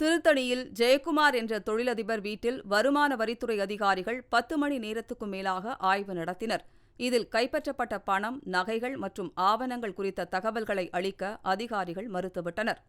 திருத்தணியில் ஜெயக்குமார் என்ற தொழிலதிபர் வீட்டில் வருமான வரித்துறை அதிகாரிகள் பத்து மணி நேரத்துக்கும் மேலாக ஆய்வு நடத்தினர். இதில் கைப்பற்றப்பட்ட பணம் நகைகள் மற்றும் ஆவணங்கள் குறித்த தகவல்களை அளிக்க அதிகாரிகள் மறுத்துவிட்டனர்.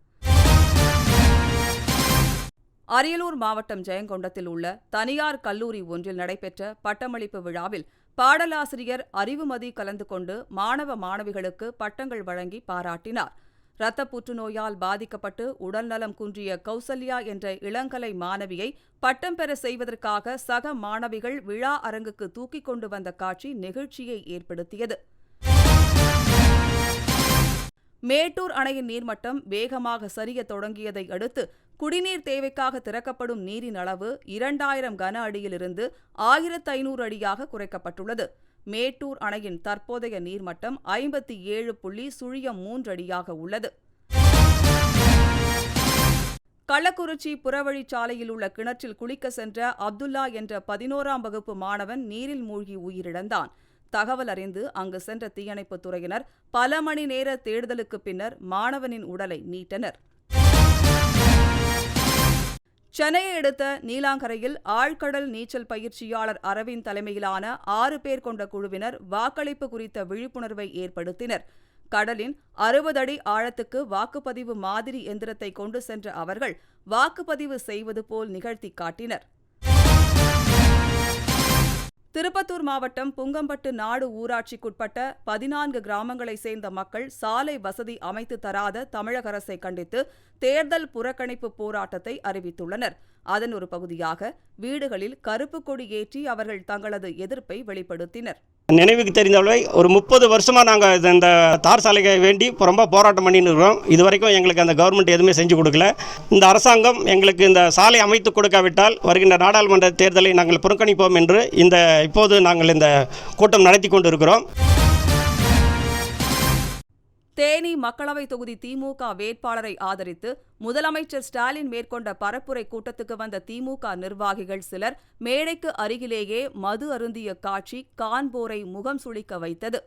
அரியலூர் மாவட்டம் ஜெயங்கொண்டத்தில் உள்ள தனியார் கல்லூரி ஒன்றில் நடைபெற்ற பட்டமளிப்பு விழாவில் பாடலாசிரியர் அறிவுமதி கலந்து கொண்டு மாணவ மாணவிகளுக்கு பட்டங்கள் வழங்கி பாராட்டினார். இரத்த புற்றுநோயால் பாதிக்கப்பட்டு உடல்நலம் குன்றிய கௌசல்யா என்ற இளங்கலை மாணவியை பட்டம் பெற செய்வதற்காக சக மாணவிகள் விழா அரங்குக்கு தூக்கிக் கொண்டு வந்த காட்சி நெகிழ்ச்சியை ஏற்படுத்தியது. மேட்டூர் அணையின் நீர்மட்டம் வேகமாக சரிய தொடங்கியதை அடுத்து குடிநீர் தேவைக்காக திறக்கப்படும் நீரின் அளவு இரண்டாயிரம் கன அடியிலிருந்து ஆயிரத்து ஐநூறு அடியாக குறைக்கப்பட்டுள்ளது. மேட்டூர் அணையின் தற்போதைய நீர்மட்டம் ஐம்பத்தி ஏழு புள்ளி சுழியம் மூன்று அடியாக உள்ளது. கள்ளக்குறிச்சி புறவழிச்சாலையில் உள்ள கிணற்றில் குளிக்க சென்ற அப்துல்லா என்ற பதினோராம் வகுப்பு மாணவன் நீரில் மூழ்கி உயிரிழந்தான். தகவல் அறிந்து அங்கு சென்ற தீயணைப்புத் துறையினர் பல மணி நேர தேடுதலுக்கு பின்னர் மாணவனின் உடலை மீட்டனர். சென்னையை அடுத்த நீலாங்கரையில் ஆழ்கடல் நீச்சல் பயிற்சியாளர் அரவிந்த் தலைமையிலான ஆறு பேர் கொண்ட குழுவினர் வாக்களிப்பு குறித்த விழிப்புணர்வை ஏற்படுத்தினர். கடலின் அறுபது அடி ஆழத்துக்கு வாக்குப்பதிவு மாதிரி எந்திரத்தை கொண்டு சென்ற அவர்கள் வாக்குப்பதிவு செய்வது போல் நிகழ்த்தி காட்டினர். திருப்பத்தூர் மாவட்டம் புங்கம்பட்டு நாடு ஊராட்சிக்குட்பட்ட பதினான்கு கிராமங்களை சேர்ந்த மக்கள் சாலை வசதி அமைத்து தராத தமிழக அரசை கண்டித்து தேர்தல் புறக்கணிப்பு போராட்டத்தை அறிவித்துள்ளனர். அதன் ஒரு பகுதியாக வீடுகளில் கருப்பு கொடி ஏற்றி அவர்கள் தங்களது எதிர்ப்பை வெளிப்படுத்தினர். நினைவுக்கு தெரிந்தவளை ஒரு முப்பது வருஷமாக நாங்கள் இந்த தார் சாலையை வேண்டி ரொம்ப போராட்டம் பண்ணின்னு இருக்கிறோம். இது வரைக்கும் எங்களுக்கு அந்த கவர்மெண்ட் எதுவுமே செஞ்சு கொடுக்கல. இந்த அரசாங்கம் எங்களுக்கு இந்த சாலை அமைத்து கொடுக்காவிட்டால் வருகின்ற நாடாளுமன்ற தேர்தலை நாங்கள் புறக்கணிப்போம் என்று இந்த இப்போது நாங்கள் இந்த கூட்டம் நடத்தி கொண்டு இருக்கிறோம் தேனி மக்களவை தொகுதி திமுக வேட்பாளரை ஆதரித்து முதலமைச்சர் ஸ்டாலின் மேற்கொண்ட பரப்புரை கூட்டத்துக்கு வந்த திமுக நிர்வாகிகள் சிலர் மேடைக்கு அருகிலேயே மது அருந்திய காட்சி காண்போரை முகம் சுளிக்க வைத்தது.